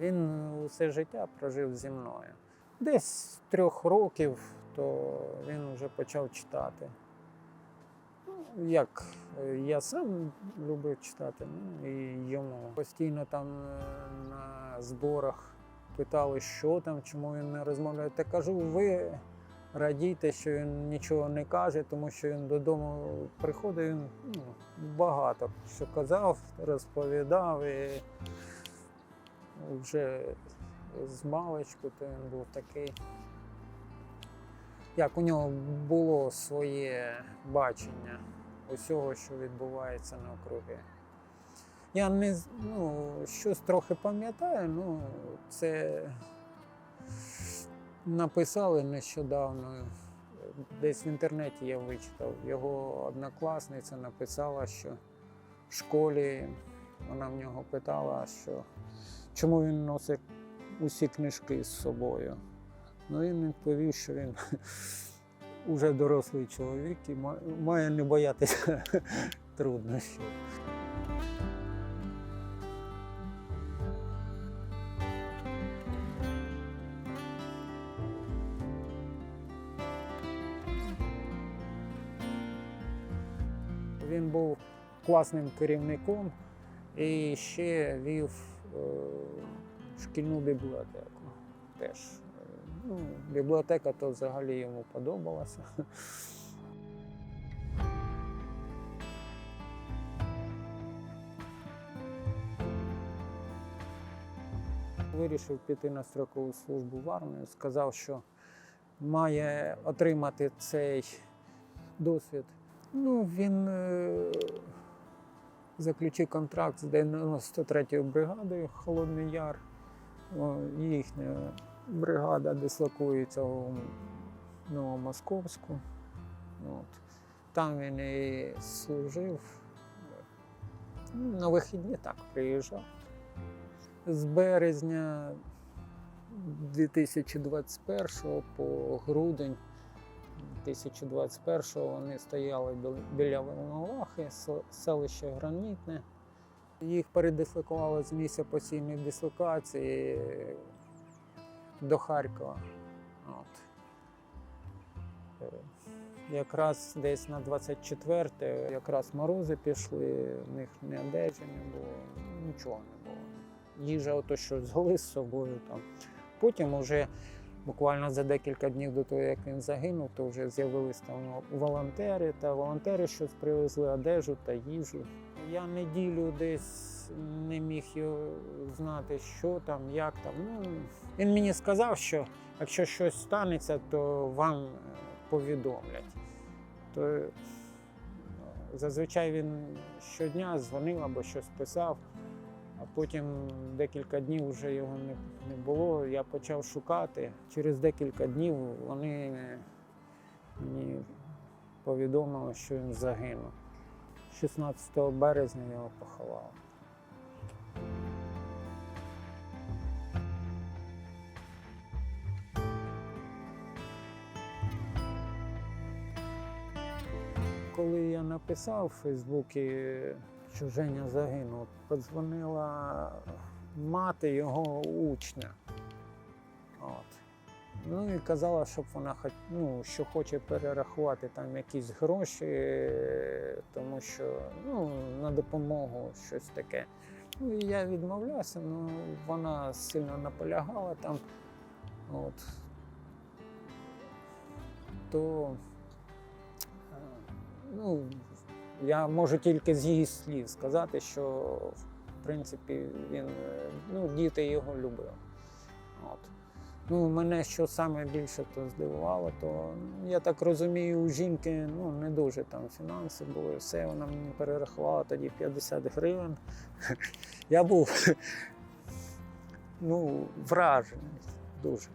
Він усе життя прожив зі мною. Десь з трьох років, то він вже почав читати. Ну, Як е, я сам любив читати, ну і йому постійно там е, на зборах питали, що там, чому він не розмовляє. Та кажу, ви радійте, що він нічого не каже, тому що він додому приходить, він ну, багато що казав, розповідав і вже з маличку, то він був такий. Як у нього було своє бачення усього, що відбувається навкруги. Я не ну, щось трохи пам'ятаю, ну це написали нещодавно. Десь в інтернеті я вичитав. Його однокласниця написала, що в школі вона в нього питала, що чому він носить усі книжки з собою. Ну він відповів, що він уже дорослий чоловік і має не боятися труднощів. Він був класним керівником і ще вів шкільну бібліотеку. Теж е, ну, бібліотека то взагалі йому подобалася. Вирішив піти на строкову службу в армію, сказав, що має отримати цей досвід. Ну, він е, заключив контракт з 93-ю бригадою Холодний Яр. Їхня бригада дислокується у Новомосковську. От. Там він і служив. Ну, На вихідні так приїжджав. З березня 2021 по грудень 2021 вони стояли біля Волновахи, селище Гранітне. Їх передислокували з місця постійної дислокації до Харкова. От. Е, Якраз десь на 24 якраз морози пішли, в них ні одежі не було, нічого не було. Їжа, ото що взяли з собою там. Потім вже буквально за декілька днів до того, як він загинув, то вже з'явились там волонтери, та волонтери щось привезли одежу та їжу. Я неділю десь не міг знати, що там, як там. Ну, він мені сказав, що якщо щось станеться, то вам е, повідомлять. То е, зазвичай він щодня дзвонив або щось писав, а потім декілька днів вже його не, не було. Я почав шукати. Через декілька днів вони мені повідомили, що він загинув. 16 березня його поховали. Коли я написав у Фейсбуці, що Женя загинув, подзвонила мати його учня. От. Ну і казала, щоб вона ну, що хоче перерахувати там якісь гроші, тому що ну, на допомогу щось таке. Ну, і я відмовлявся, ну вона сильно наполягала там. От. То е, ну, я можу тільки з її слів сказати, що в принципі він, е, ну, діти його любили. От. Ну, мене що саме більше то здивувало, то я так розумію, у жінки ну, не дуже там фінанси були, все, вона мені перерахувала тоді 50 гривень. Я був ну, вражений дуже.